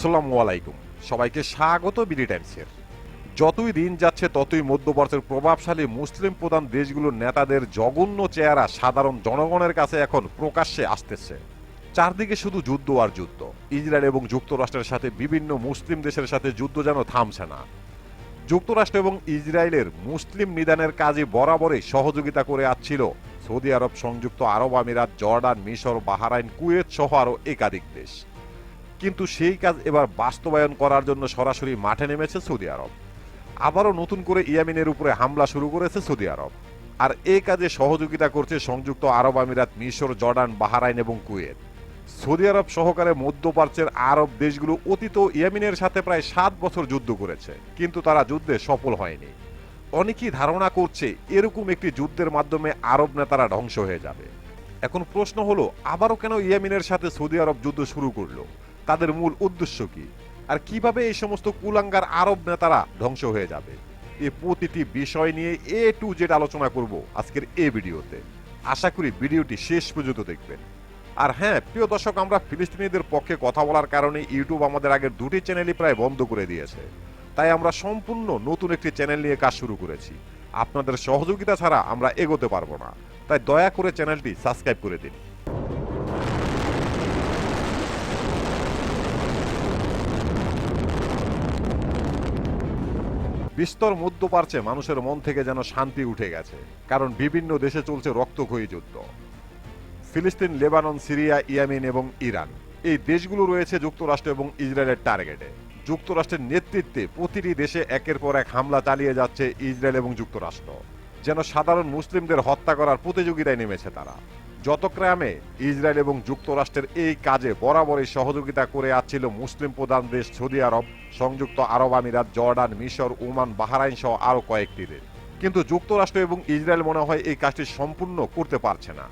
আসসালামু আলাইকুম। সবাইকে স্বাগত বিডি টাইমসের যতই দিন যাচ্ছে, ততই মধ্যপ্রাচ্যের প্রভাবশালী মুসলিম প্রধান দেশগুলোর নেতাদের জঘন্য চেহারা সাধারণ জনগণের কাছে এখন প্রকাশ্যে আসতেছে। চারদিকে শুধু যুদ্ধ আর যুদ্ধ। ইসরায়েল এবং যুক্তরাষ্ট্রের সাথে বিভিন্ন মুসলিম দেশের সাথে যুদ্ধ যেন থামছে না। যুক্তরাষ্ট্র এবং ইসরায়েলের মুসলিম নিদানের কাজে বরাবরই সহযোগিতা করে আসছিল সৌদি আরব সংযুক্ত আরব আমিরাত, জর্ডান, মিশর, বাহারাইন, কুয়েত সহ আরও একাধিক দেশ। কিন্তু সেই কাজ এবার বাস্তবায়ন করার জন্য সরাসরি মাঠে নেমেছে সৌদি আরব। আবারও নতুন করে ইয়ামিনের উপরে হামলা শুরু করেছে সৌদি আরব। আর এই কাজে সহযোগিতা করছে সংযুক্ত আরব আমিরাত, মিশর, জর্ডান, বাহারাইন এবং কুয়েত। সৌদি আরব সহকারে মধ্যপ্রাচ্যের আরব দেশগুলো অতীত ইয়ামিনের সাথে প্রায় সাত বছর যুদ্ধ করেছে, কিন্তু তারা যুদ্ধে সফল হয়নি। অনেকেই ধারণা করছে এরকম একটি যুদ্ধের মাধ্যমে আরব নেতারা ধ্বংস হয়ে যাবে। এখন প্রশ্ন হলো, আবারও কেন ইয়ামিনের সাথে সৌদি আরব যুদ্ধ শুরু করল? তাদের মূল উদ্দেশ্য কি? আর কীভাবে এই সমস্ত কুলাঙ্গার আরব নেতারা ধ্বংস হয়ে যাবে? এ প্রতিটি বিষয় নিয়ে এ টু জেড আলোচনা করব আজকের এ ভিডিওতে। আশা করি ভিডিওটি শেষ পর্যন্ত দেখবেন। আর হ্যাঁ প্রিয় দর্শক, আমরা ফিলিস্তিনিদের পক্ষে কথা বলার কারণে ইউটিউব আমাদের আগের দুটি চ্যানেলই প্রায় বন্ধ করে দিয়েছে। তাই আমরা সম্পূর্ণ নতুন একটি চ্যানেল নিয়ে কাজ শুরু করেছি। আপনাদের সহযোগিতা ছাড়া আমরা এগোতে পারব না। তাই দয়া করে চ্যানেলটি সাবস্ক্রাইব করে দিন। বিস্তর মধ্য পারছে মানুষের মন থেকে যেন শান্তি উঠে গেছে, কারণ বিভিন্ন দেশে চলছে রক্তক্ষয়ী যুদ্ধ। ফিলিস্তিন, লেবানন, সিরিয়া, ইয়ামিন এবং ইরান, এই দেশগুলো রয়েছে যুক্তরাষ্ট্র এবং ইসরায়েলের টার্গেটে। যুক্তরাষ্ট্রের নেতৃত্বে প্রতিটি দেশে একের পর এক হামলা চালিয়ে যাচ্ছে ইসরায়েল এবং যুক্তরাষ্ট্র। যেন সাধারণ মুসলিমদের হত্যা করার প্রতিযোগিতায় নেমেছে তারা। যত গ্রামে ইসরায়েল এবং যুক্তরাষ্ট্রের এই কাজে বরাবরই সহযোগিতা করে আসছিল মুসলিম প্রধান দেশ সৌদি আরব, সংযুক্ত আরব আমিরাত, জর্ডান, মিশর, ওমান, বাহারাইন সহ আরও কয়েকটি দেশ কিন্তু যুক্তরাষ্ট্র এবং ইসরায়েল মনে হয় এই কাজটি সম্পূর্ণ করতে পারছে না।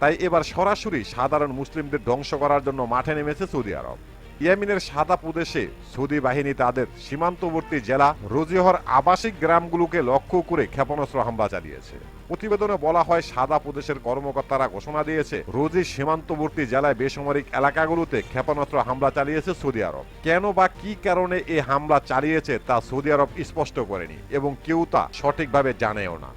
তাই এবার সরাসরি সাধারণ মুসলিমদের ধ্বংস করার জন্য মাঠে নেমেছে সৌদি আরব। ইয়েমেনের সাদা প্রদেশে সৌদি বাহিনী তাদের সীমান্তবর্তী জেলা রোজিহর আবাসিক গ্রামগুলোকে লক্ষ্য করে ক্ষেপণাস্ত্র হামলা চালিয়েছে। প্রতিবেদনে বলা হয়, সাদা প্রদেশের কর্মকর্তারা ঘোষণা দিয়েছে রোজি সীমান্তবর্তী জেলায় বেসামরিক এলাকাগুলোতে ক্ষেপণাস্ত্র হামলা চালিয়েছে সৌদি আরব। কেন বা কি কারণে এ হামলা চালিয়েছে তা সৌদি আরব স্পষ্ট করেনি এবং কেউ তা সঠিকভাবে জানেও না।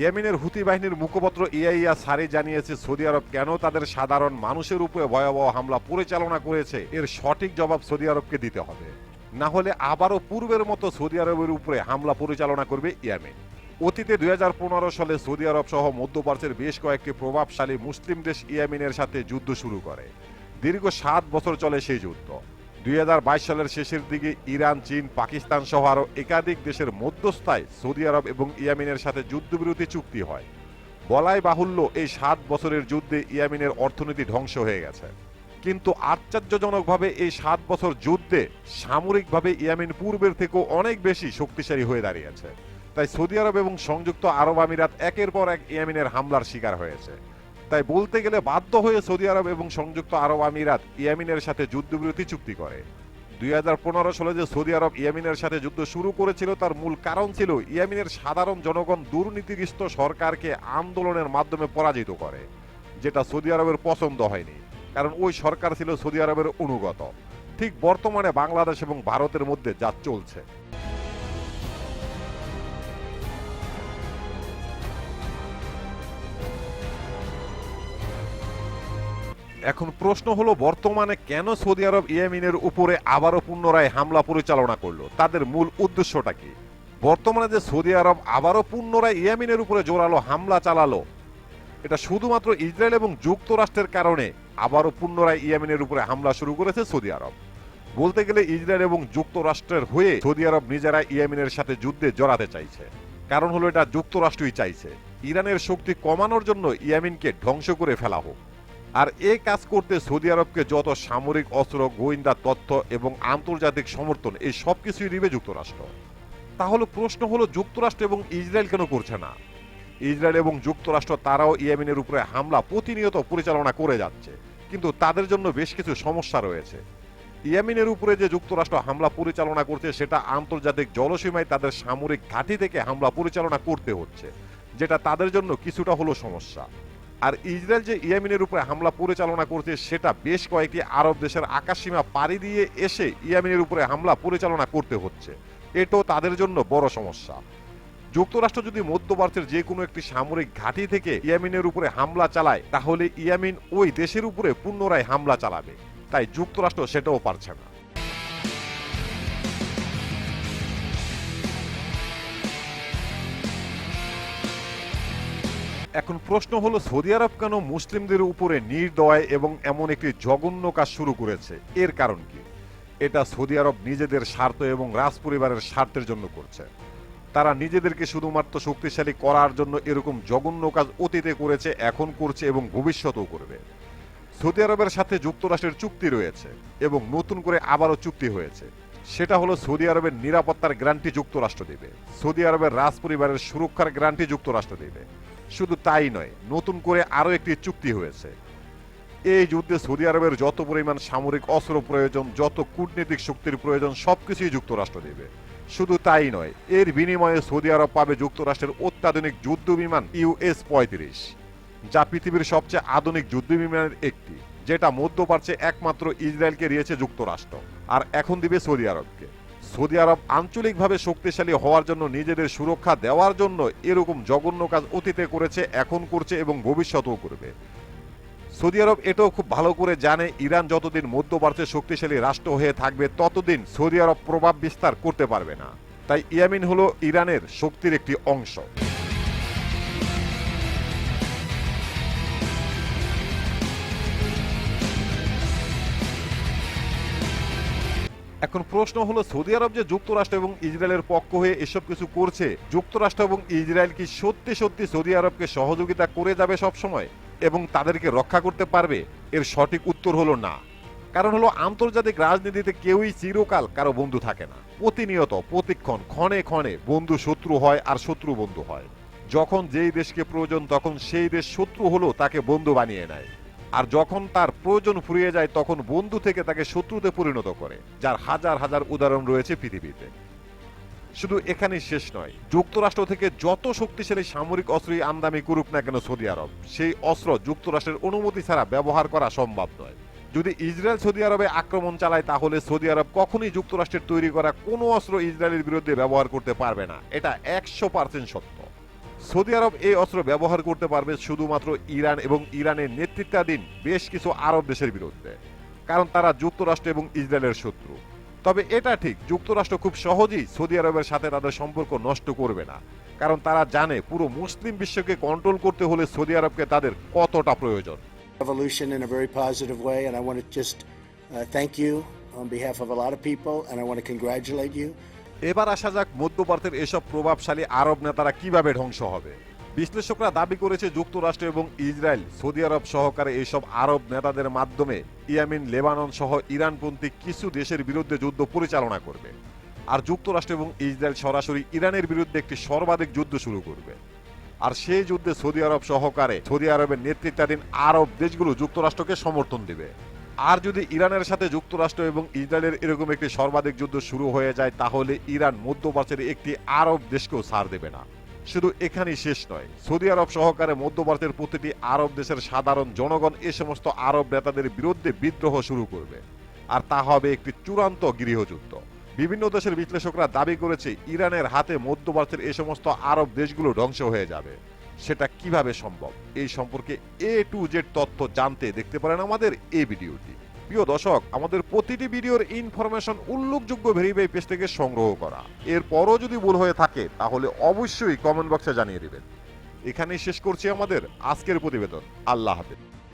ইয়েমেনের হুতি বাহিনীর মুখপত্র ইআইয়া সারি জানিয়েছে, সৌদি আরব কেন তাদের সাধারণ মানুষের উপরে ভয়াবহ হামলা পরিচালনা করেছে? এর সঠিক জবাব সৌদি আরবকে দিতে হবে। না হলে আবারও পূর্বের মতো সৌদি আরবের উপরে হামলা পরিচালনা করবে ইয়েমেন। অতীতে দুই হাজার পনেরো সালে সৌদি আরব সহ মধ্যপ্রাচ্যের বেশ কয়েকটি প্রভাবশালী মুসলিম দেশ ইয়েমেনের সাথে যুদ্ধ শুরু করে। দীর্ঘ সাত বছর চলে সেই যুদ্ধ। দুই সালের শেষের দিকে ইরান, চীন, পাকিস্তান সহ আরও একাধিক দেশের মধ্যস্থায় সৌদি আরব এবং ইয়ামিনের সাথে যুদ্ধবিরতি চুক্তি হয়। বলাই বাহুল্য এই সাত বছরের যুদ্ধে ইয়ামিনের অর্থনীতি ধ্বংস হয়ে গেছে। কিন্তু আশ্চর্যজনকভাবে এই সাত বছর যুদ্ধে সামরিকভাবে ইয়ামিন পূর্বের থেকেও অনেক বেশি শক্তিশালী হয়ে দাঁড়িয়েছে। তাই সৌদি আরব এবং সংযুক্ত আরব আমিরাত একের পর এক ইয়ামিনের হামলার শিকার হয়েছে। তাই বলতে গেলে বাধ্য হয়ে সৌদি আরব এবং সংযুক্ত আরব আমিরাত ইয়ামিনের সাথে যুদ্ধবিরতি চুক্তি করে। দুই হাজার পনেরো সালে যে সৌদি আরব ইয়ামিনের সাথে যুদ্ধ শুরু করেছিল, তার মূল কারণ ছিল ইয়ামিনের সাধারণ জনগণ দুর্নীতিগ্রস্ত সরকারকে আন্দোলনের মাধ্যমে পরাজিত করে, যেটা সৌদি আরবের পছন্দ হয়নি, কারণ ওই সরকার ছিল সৌদি আরবের অনুগত। ঠিক বর্তমানে বাংলাদেশ এবং ভারতের মধ্যে যা চলছে। এখন প্রশ্ন হলো, বর্তমানে কেন সৌদি আরব ইয়েমেনের উপরে আবারও পুনরায় হামলা পরিচালনা করল? তাদের মূল উদ্দেশ্যটা কি? বর্তমানে যে সৌদি আরব আবারও পুনরায় ইয়েমেনের উপরে জোরালো হামলা চালালো, এটা শুধুমাত্র ইসরায়েল এবং যুক্তরাষ্ট্রের কারণে আবারও পুনরায় ইয়েমেনের উপরে হামলা শুরু করেছে সৌদি আরব। বলতে গেলে, ইসরায়েল এবং যুক্তরাষ্ট্রের হয়ে সৌদি আরব নিজেরা ইয়েমেনের সাথে যুদ্ধে জড়াতে চাইছে। কারণ হলো, এটা যুক্তরাষ্ট্রই চাইছে। ইরানের শক্তি কমানোর জন্য ইয়েমেনকে ধ্বংস করে ফেলা হোক। আর এ কাজ করতে সৌদি আরবকে যত সামরিক অস্ত্র, গোয়েন্দা তথ্য এবং আন্তর্জাতিক সমর্থন, এই সব কিছুই দিবে যুক্তরাষ্ট্র। তাহলে প্রশ্ন হলো, যুক্তরাষ্ট্র এবং ইসরায়েল কেন করছে না? ইসরায়েল এবং যুক্তরাষ্ট্র তারাও ইয়েমেনের উপরে হামলা প্রতিনিয়ত পরিচালনা করে যাচ্ছে, কিন্তু তাদের জন্য বেশ কিছু সমস্যা রয়েছে। ইয়েমেনের উপরে যে যুক্তরাষ্ট্র হামলা পরিচালনা করছে, সেটা আন্তর্জাতিক জলসীমায় তাদের সামরিক ঘাঁটি থেকে হামলা পরিচালনা করতে হচ্ছে, যেটা তাদের জন্য কিছুটা হলো সমস্যা। আর ইসরায়েল যে ইয়ামিনের উপরে হামলা পরিচালনা করছে, সেটা বেশ কয়েকটি আরব দেশের আকাশসীমা পাড়ি দিয়ে এসে ইয়ামিনের উপরে হামলা পরিচালনা করতে হচ্ছে। এটাও তাদের জন্য বড় সমস্যা। যুক্তরাষ্ট্র যদি মধ্যপ্রাচ্যের যে কোনো একটি সামরিক ঘাঁটি থেকে ইয়ামিনের উপরে হামলা চালায়, তাহলে ইয়ামিন ওই দেশের উপরে পুনরায় হামলা চালাবে। তাই যুক্তরাষ্ট্র সেটাও পারছে না। এখন প্রশ্ন হলো, সৌদি আরব কেন মুসলিমদের উপরে নির্দয় এবং এমন একটি জঘন্য কাজ শুরু করেছে? এর কারণ কি? এটা সৌদি আরব নিজেদের স্বার্থ এবং রাজ পরিবারের স্বার্থের জন্য করছে। তারা নিজেদেরকে শুধুমাত্র শক্তিশালী করার জন্য এরকম জঘন্য কাজ অতীতে করেছে, এখন করছে এবং ভবিষ্যতেও করবে। সৌদি আরবের সাথে যুক্তরাষ্ট্রের চুক্তি রয়েছে এবং নতুন করে আবারও চুক্তি হয়েছে। সেটা হলো, সৌদি আরবের নিরাপত্তার গ্যারান্টি যুক্তরাষ্ট্র দেবে। সৌদি আরবের রাজ পরিবারের সুরক্ষার গ্যারান্টি যুক্তরাষ্ট্র দেবে। শুধু তাই নয়, নতুন করে আরও একটি চুক্তি হয়েছে। এই যুদ্ধে সৌদি আরবের যত পরিমাণ সামরিক অস্ত্র প্রয়োজন, যত কূটনৈতিক শক্তির প্রয়োজন, সবকিছুই যুক্তরাষ্ট্র দেবে। শুধু তাই নয়, এর বিনিময়ে সৌদি আরব পাবে যুক্তরাষ্ট্রের অত্যাধুনিক যুদ্ধ বিমান ইউএস পঁয়ত্রিশ, যা পৃথিবীর সবচেয়ে আধুনিক যুদ্ধ বিমানের একটি, যেটা মধ্যপ্রাচ্যে একমাত্র ইসরায়েলকে দিয়েছে যুক্তরাষ্ট্র, আর এখন দিবে সৌদি আরবকে। সৌদি আরব আঞ্চলিকভাবে শক্তিশালী হওয়ার জন্য নিজেদের সুরক্ষা দেওয়ার জন্য এরকম জঘন্য কাজ অতীতে করেছে, এখন করছে এবং ভবিষ্যতেও করবে। সৌদি আরব এটাও খুব ভালো করে জানে, ইরান যতদিন মধ্যপ্রাচ্যে শক্তিশালী রাষ্ট্র হয়ে থাকবে, ততদিন সৌদি আরব প্রভাব বিস্তার করতে পারবে না। তাই ইয়ামিন হলো ইরানের শক্তির একটি অংশ। এখন প্রশ্ন হলো, সৌদি আরব যে যুক্তরাষ্ট্র এবং ইসরায়েলের পক্ষ হয়ে এসব কিছু করছে, যুক্তরাষ্ট্র এবং ইসরায়েল কি সত্যি সত্যি সৌদি আরবকে সহযোগিতা করে যাবে সব সময় এবং তাদেরকে রক্ষা করতে পারবে? এর সঠিক উত্তর হলো না। কারণ হলো, আন্তর্জাতিক রাজনীতিতে কেউই চিরকাল কারও বন্ধু থাকে না। প্রতিনিয়ত, প্রতিক্ষণ, ক্ষণে ক্ষণে বন্ধু শত্রু হয় আর শত্রু বন্ধু হয়। যখন যেই দেশকে প্রয়োজন, তখন সেই দেশ শত্রু হলো, তাকে বন্ধু বানিয়ে নেয়। আর যখন তার প্রয়োজন ফুরিয়ে যায়, তখন বন্ধু থেকে তাকে শত্রুতে পরিণত করে, যার হাজার হাজার উদাহরণ রয়েছে পৃথিবীতে। শুধু এখানেই শেষ নয়, যুক্তরাষ্ট্র থেকে যত শক্তিশালী সামরিক অস্ত্রই আমদানি করুক না কেন সৌদি আরব, সেই অস্ত্র যুক্তরাষ্ট্রের অনুমতি ছাড়া ব্যবহার করা সম্ভব নয়। যদি ইসরায়েল সৌদি আরবে আক্রমণ চালায়, তাহলে সৌদি আরব কখনই যুক্তরাষ্ট্রের তৈরি করা কোনো অস্ত্র ইসরায়েলের বিরুদ্ধে ব্যবহার করতে পারবে না। এটা একশো পার্সেন্ট সত্য। সৌদি আরব এই অস্ত্র ব্যবহার করতে পারবে শুধুমাত্র ইরান এবং ইরানের নেতৃত্বাধীন বেশ কিছু আরব দেশের বিরুদ্ধে কারণ তারা যুক্তরাষ্ট্র এবং ইসরায়েলের শত্রু তবে এটা ঠিক যুক্তরাষ্ট্র খুব সহজেই সৌদি আরবের সাথে তাদের সম্পর্ক নষ্ট করবে না কারণ তারা জানে পুরো মুসলিম বিশ্বকে কন্ট্রোল করতে হলে সৌদি আরবকে তাদের কতটা প্রয়োজন uh, thank you on behalf of a lot of people, and I want to congratulate you. এবার আসা যাক মধ্যপ্রাচ্যের এসব প্রভাবশালী আরব নেতারা কীভাবে ধ্বংস হবে। বিশ্লেষকরা দাবি করেছে যুক্তরাষ্ট্র এবং ইসরায়েল, সৌদি আরব সহকারে এইসব আরব নেতাদের মাধ্যমে ইয়ামিন, লেবানন সহ ইরানপন্থী কিছু দেশের বিরুদ্ধে যুদ্ধ পরিচালনা করবে। আর যুক্তরাষ্ট্র এবং ইসরায়েল সরাসরি ইরানের বিরুদ্ধে একটি সর্বাধিক যুদ্ধ শুরু করবে। আর সেই যুদ্ধে সৌদি আরব সহকারে সৌদি আরবের নেতৃত্বাধীন আরব দেশগুলো যুক্তরাষ্ট্রকে সমর্থন দিবে। আর যদি ইরানের সাথে যুক্তরাষ্ট্র এবং ইসরায়েলের এরকম একটি সর্বাধিক যুদ্ধ শুরু হয়ে যায়, তাহলে ইরান মধ্যপ্রাচ্যের একটি আরব দেশকেও ছাড় দেবে না। শুধু এখানেই শেষ নয়, সৌদি আরব সহকারে মধ্যপ্রাচ্যের প্রতিটি আরব দেশের সাধারণ জনগণ এ সমস্ত আরব নেতাদের বিরুদ্ধে বিদ্রোহ শুরু করবে। আর তা হবে একটি চূড়ান্ত গৃহযুদ্ধ। বিভিন্ন দেশের বিশ্লেষকরা দাবি করেছে, ইরানের হাতে মধ্যপ্রাচ্যের এই সমস্ত আরব দেশগুলো ধ্বংস হয়ে যাবে। সেটা কীভাবে সম্ভব? এই সম্পর্কে এ টু জেড তথ্য জানতে দেখতে পারেন আমাদের এই ভিডিওটি। প্রিয় দর্শক, আমাদের প্রতিটি ভিডিওর ইনফরমেশন উল্লেখযোগ্য ভেরিফাই পেজ থেকে সংগ্রহ করা। এরপরও যদি ভুল হয়ে থাকে, তাহলে অবশ্যই কমেন্ট বক্সে জানিয়ে দেবেন। এখানেই শেষ করছি আমাদের আজকের প্রতিবেদন। আল্লাহ হাফেজ।